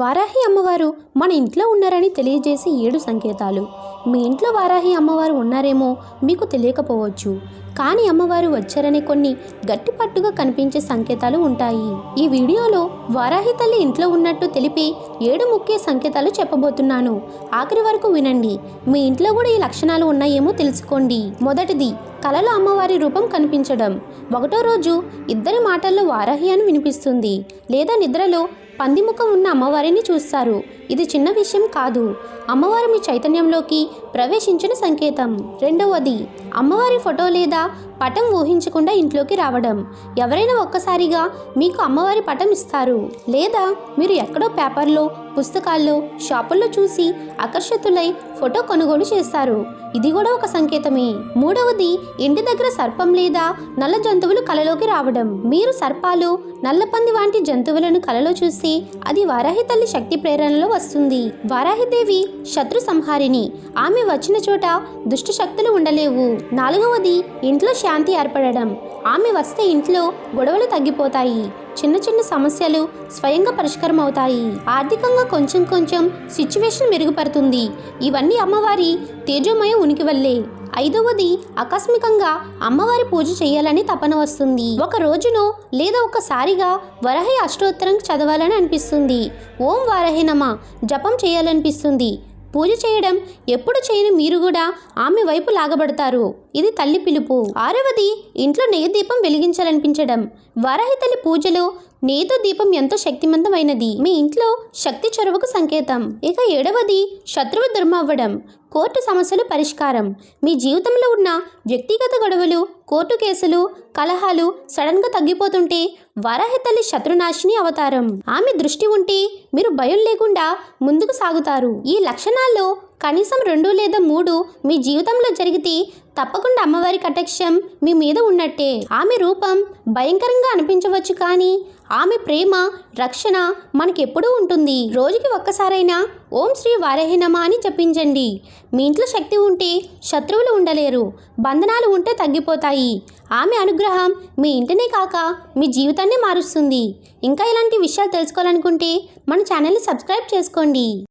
వారాహి అమ్మవారు మన ఇంట్లో ఉన్నారని తెలియజేసే ఏడు సంకేతాలు. మీ ఇంట్లో వారాహి అమ్మవారు ఉన్నారేమో మీకు తెలియకపోవచ్చు. కానీ అమ్మవారు వచ్చారనే కొన్ని గట్టిపట్టుగా కనిపించే సంకేతాలు ఉంటాయి. ఈ వీడియోలో వారాహి తల్లి ఇంట్లో ఉన్నట్టు తెలిపే ఏడు ముఖ్య సంకేతాలు చెప్పబోతున్నాను. ఆఖరి వరకు వినండి. మీ ఇంట్లో కూడా ఈ లక్షణాలు ఉన్నాయేమో తెలుసుకోండి. మొదటిది కలలో అమ్మవారి రూపం కనిపించడం. ఒకటో రోజు ఇద్దరి మాటల్లో వారాహి అని వినిపిస్తుంది. లేదా నిద్రలో పందిముఖం ఉన్న అమ్మవారిని చూస్తారు. ఇది చిన్న విషయం కాదు. అమ్మవారు మీ చైతన్యంలోకి ప్రవేశించిన సంకేతం. రెండవది అమ్మవారి ఫోటో లేదా పటం ఊహించకుండా ఇంట్లోకి రావడం. ఎవరైనా ఒక్కసారిగా మీకు అమ్మవారి పటం ఇస్తారు. లేదా మీరు ఎక్కడో పేపర్లో పుస్తకాల్లో షాపుల్లో చూసి ఆకర్షితులై ఫోటో కొనుగోలు చేస్తారు. ఇది కూడా ఒక సంకేతమే. మూడవది ఇంటి దగ్గర సర్పం లేదా నల్ల జంతువులు కలలోకి రావడం. మీరు సర్పాలు నల్లపంది వంటి జంతువులను కలలో చూసి అది వారాహి తల్లి శక్తి ప్రేరణలో వస్తుంది. వారాహిదేవి శత్రు సంహారిణి. ఆమె వచ్చిన చోట దుష్ట శక్తులు ఉండలేవు. నాలుగవది ఇంట్లో శాంతి ఏర్పడడం. ఆమె వస్తే ఇంట్లో గొడవలు తగ్గిపోతాయి. చిన్న చిన్న సమస్యలు స్వయంగా పరిష్కారం అవుతాయి ఆర్థికంగా కొంచెం కొంచెం సిచ్యువేషన్ మెరుగుపడుతుంది. ఇవన్నీ అమ్మవారి తేజోమయ ఉనికి వల్లే. ఐదవది ఆకస్మికంగా అమ్మవారి పూజ చేయాలని తపన వస్తుంది. ఒక రోజునో లేదా ఒకసారిగా వరహి అష్టోత్తరం చదవాలని అనిపిస్తుంది. ఓం వారహి నమ జపం చేయాలనిపిస్తుంది. పూజ చేయడం ఎప్పుడు చేయని మీరు కూడా ఆమె వైపు లాగబడతారు. ఇది తల్లి పిలుపు. ఆరవది ఇంట్లో నెయ్యి దీపం వెలిగించాలనిపించడం. వారాహి తల్లి పూజలో నేతో దీపం ఎంతో శక్తివంతమైనది మీ ఇంట్లో శక్తి చొరవకు సంకేతం. ఇక ఏడవది శత్రువు దుర్మవ్వడం కోర్టు సమస్యలు పరిష్కారం. మీ జీవితంలో ఉన్న వ్యక్తిగత గొడవలు కోర్టు కేసులు కలహాలు సడన్గా తగ్గిపోతుంటే వారాహి తల్లి శత్రునాశిని అవతారం. ఆమె దృష్టి ఉంటే మీరు భయం లేకుండా ముందుకు సాగుతారు. ఈ లక్షణాల్లో కనీసం రెండు లేదా మూడు మీ జీవితంలో జరిగితే తప్పకుండా అమ్మవారి కటాక్షం మీ మీద ఉన్నట్టే. ఆమె రూపం భయంకరంగా అనిపించవచ్చు కానీ ఆమె ప్రేమ రక్షణ మనకెప్పుడూ ఉంటుంది. రోజుకి ఒక్కసారైనా ఓం శ్రీ వారాహినమా అని జపించండి మీ ఇంట్లో శక్తి ఉంటే శత్రువులు ఉండలేరు బంధనాలు ఉంటే తగ్గిపోతాయి. ఆమె అనుగ్రహం మీ ఇంటినే కాక మీ జీవితాన్ని మారుస్తుంది. ఇంకా ఇలాంటి విషయాలు తెలుసుకోవాలనుకుంటే మన ఛానల్ని సబ్స్క్రైబ్ చేసుకోండి.